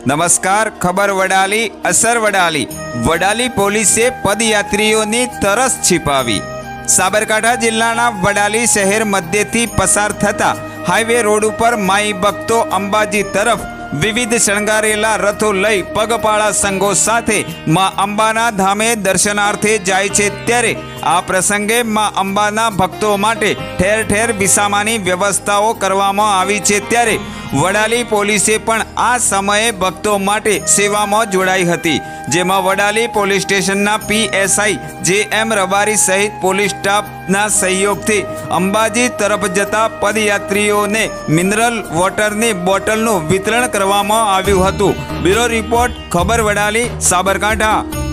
નમસ્કાર, ખબર વડાલી, અસર વડાલી. વડાલી પોલીસે પદયાત્રીઓની તરસ છીપાવી. સાબરકાંઠા જિલ્લાના વડાલી શહેર મધ્યથી પસાર થતા હાઈવે રોડ ઉપર માઈ ભક્તો અંબાજી તરફ વિવિધ શણગારેલા રથો લઈ પગપાળા સંઘો સાથે મા અંબાના ધામે દર્શનાર્થે જાય છે ત્યારે આ પ્રસંગે માં અંબાના ભક્તો માટે ઠેર ઠેર વિસામાની વ્યવસ્થાઓ કરવામાં આવી છે. ત્યારે વડાલી પોલીસે પણ આ સમયે ભક્તો માટે સેવામાં જોડાઈ હતી. જેમાં વડાલી પોલીસ સ્ટેશનના પીએસઆઈ જે એમ રબારી સહિત પોલીસ સ્ટાફના સહયોગથી અંબાજી તરફ જતા પદયાત્રીઓને મિનરલ વોટરની બોટલનું વિતરણ કરવામાં આવ્યું હતું. બ્યુરો રિપોર્ટ, ખબર વડાલી, સાબરકાંઠા.